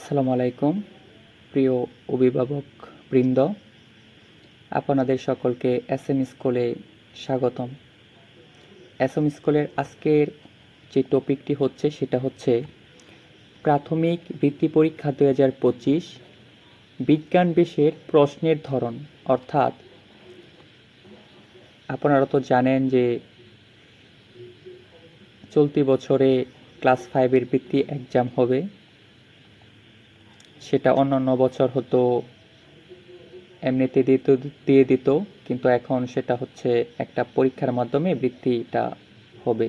আসসালামু আলাইকুম, প্রিয় অভিভাবক বৃন্দ। আপনাদের সকলকে এস এম স্কুলে স্বাগতম। এস এম স্কুলের আজকের যে টপিকটি হচ্ছে, সেটা হচ্ছে প্রাথমিক বৃত্তি পরীক্ষা দু হাজার পঁচিশ বিজ্ঞান বিষয়ের প্রশ্নের ধরন। অর্থাৎ, আপনারা তো জানেন যে চলতি বছরে ক্লাস ফাইভের বৃত্তি এক্সাম হবে। সেটা অন্যান্য বছর হতো, এমনিতে দিত, দিয়ে দিত, কিন্তু এখন সেটা হচ্ছে একটা পরীক্ষার মাধ্যমে বৃত্তিটা হবে।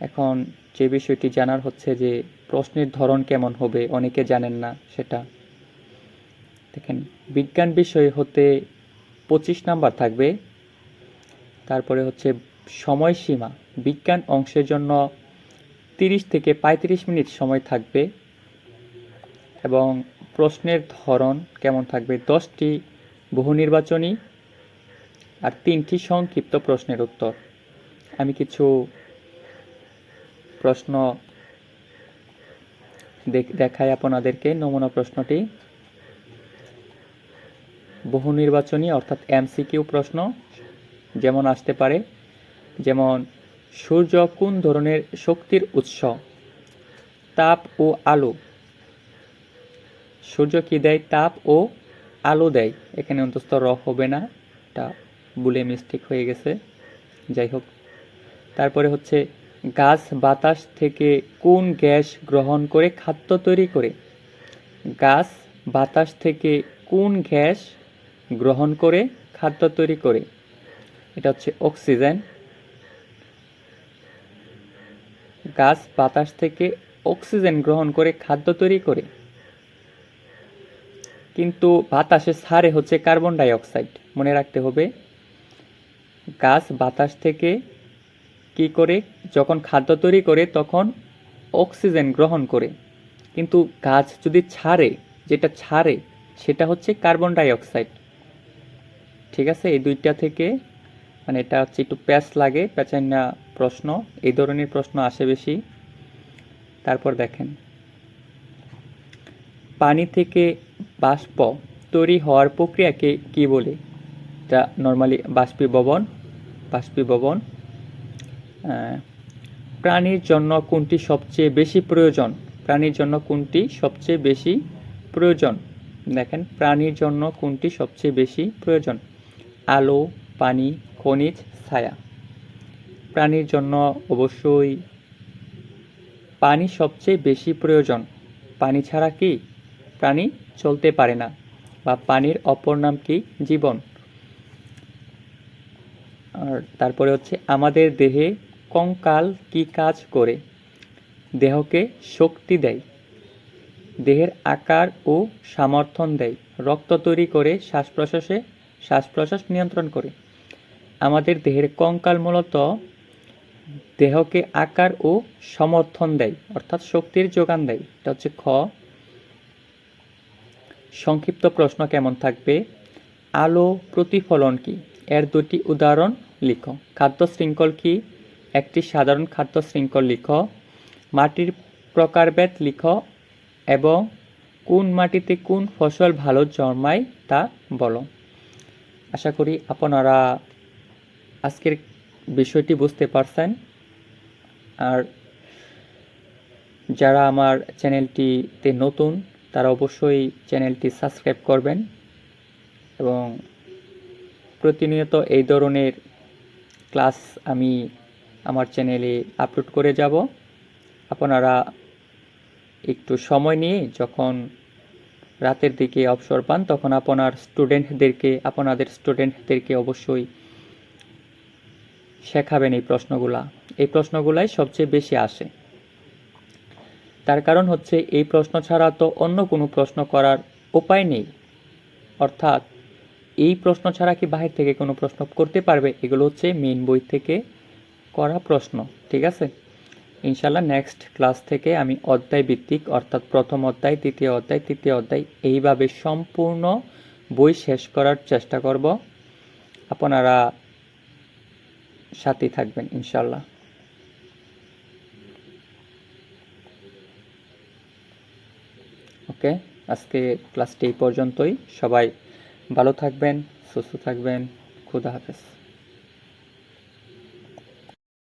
এখন যে বিষয়টি জানার হচ্ছে যে প্রশ্নের ধরন কেমন হবে, অনেকে জানেন না সেটা। দেখেন, বিজ্ঞান বিষয় হতে পঁচিশ নাম্বার থাকবে, তারপরে হচ্ছে সময়সীমা। বিজ্ঞান অংশের জন্য তিরিশ থেকে পঁয়ত্রিশ মিনিট সময় থাকবে এবং প্রশ্নের ধরন কেমন থাকবে? দশটি বহু নির্বাচনী আর তিনটি সংক্ষিপ্ত প্রশ্নের উত্তর। আমি কিছু প্রশ্ন দেখ- দেখাই আপনাদেরকে। নমুনা প্রশ্নটি। বহু নির্বাচনী অর্থাৎ এমসিকিউ প্রশ্ন যেমন আসতে পারে, যেমন, সূর্য কোন ধরনের শক্তির উৎস? তাপ ও আলো। সূর্য কি দেয়? তাপ ও আলো দেয়। এখানে অন্তস্থ র হবে না। এটা বুলে মিস্টেক হয়ে গেছে। যাই হোক। তারপরে হচ্ছে, গাছ বাতাস থেকে কোন গ্যাস গ্রহণ করে খাদ্য তৈরি করে? গাছ বাতাস থেকে কোন গ্যাস গ্রহণ করে খাদ্য তৈরি করে? এটা হচ্ছে অক্সিজেন গাছ বাতাস থেকে অক্সিজেন গ্রহণ করে খাদ্য তৈরি করে। কিন্তু বাতাসে সারে হচ্ছে কার্বন ডাই অক্সাইড মনে রাখতে হবে, গাছ বাতাস থেকে কি করে? যখন খাদ্য তৈরি করে, তখন অক্সিজেন গ্রহণ করে। কিন্তু গাছ যদি ছাড়ে, যেটা ছাড়ে, সেটা হচ্ছে কার্বন ডাই অক্সাইড ঠিক আছে? এই দুইটা থেকে মানে এটা হচ্ছে একটু প্যাচ লাগে, প্যাচাইনা প্রশ্ন, এই ধরনের প্রশ্ন আসে বেশি। তারপর দেখেন, পানি থেকে বাষ্প তৈরি হওয়ার প্রক্রিয়াকে কি বলে? এটা নর্মালি বাষ্পীভবন বাষ্পীভবন প্রাণীর জন্য কোনটি সবচেয়ে বেশি প্রয়োজন? প্রাণীর জন্য কোনটি সবচেয়ে বেশি প্রয়োজন? দেখেন, প্রাণীর জন্য কোনটি সবচেয়ে বেশি প্রয়োজন? আলো, পানি, খনিজ, ছায়া। প্রাণীর জন্য অবশ্যই পানি সবচেয়ে বেশি প্রয়োজন। পানি ছাড়া কি প্রাণী চলতে পারে না, বা পানির অপর নাম কি? জীবন। আর তারপরে হচ্ছে, আমাদের দেহে কঙ্কাল কি কাজ করে? দেহকে শক্তি দেয়। দেহের আকার ও সমর্থন দেয়। রক্ত তৈরি করে শ্বাস প্রশ্বাসে শ্বাস প্রশ্বাস নিয়ন্ত্রণ করে। আমাদের দেহের কঙ্কাল মূলত দেহকে আকার ও সমর্থন দেয়, অর্থাৎ শক্তির যোগান দেয়। এটা হচ্ছে খ সংক্ষিপ্ত প্রশ্ন কেমন থাকবে? আলো প্রতিফলন কি? এর দুটি উদাহরণ লিখো। খাদ্য শৃঙ্খল কি? একটি সাধারণ খাদ্য শৃঙ্খল লিখো। মাটির প্রকারভেদ লিখো এবং কোন মাটিতে কোন ফসল ভালো জন্মায় তা বলো। আশা করি আপনারা আজকের বিষয়টি বুঝতে পারছেন। আর যারা আমার চ্যানেলটিতে নতুন তারা অবশ্যই চ্যানেলটি সাবস্ক্রাইব করবেন এবং প্রতিনিয়ত এই ধরনের ক্লাস আমি আমার চ্যানেলে আপলোড করে যাব। আপনারা একটু সময় নিয়ে যখন রাতের দিকে অবসর পান, তখন আপনার স্টুডেন্টদেরকে, আপনাদের স্টুডেন্টদেরকে অবশ্যই শেখাবেন এই প্রশ্নগুলা। এই প্রশ্নগুলাই সবচেয়ে বেশি আসে। তার কারণ হচ্ছে এই প্রশ্ন ছাড়া তো অন্য কোনো প্রশ্ন করার উপায় নেই। অর্থাৎ এই প্রশ্ন ছাড়া কি বাহির থেকে কোনো প্রশ্ন করতে পারবে? এগুলো হচ্ছে মেন বই থেকে করা প্রশ্ন, ঠিক আছে? ইনশাল্লাহ নেক্সট ক্লাস থেকে আমি অধ্যায় ভিত্তিক, অর্থাৎ প্রথম অধ্যায় তৃতীয় অধ্যায় তৃতীয় অধ্যায়, এইভাবে সম্পূর্ণ বই শেষ করার চেষ্টা করব। আপনারা সাথে থাকবেন ইনশাল্লাহ ওকে? আজকে ক্লাসটি এই পর্যন্তই। সবাই ভালো থাকবেন সুস্থ থাকবেন। খুদা হাফেজ।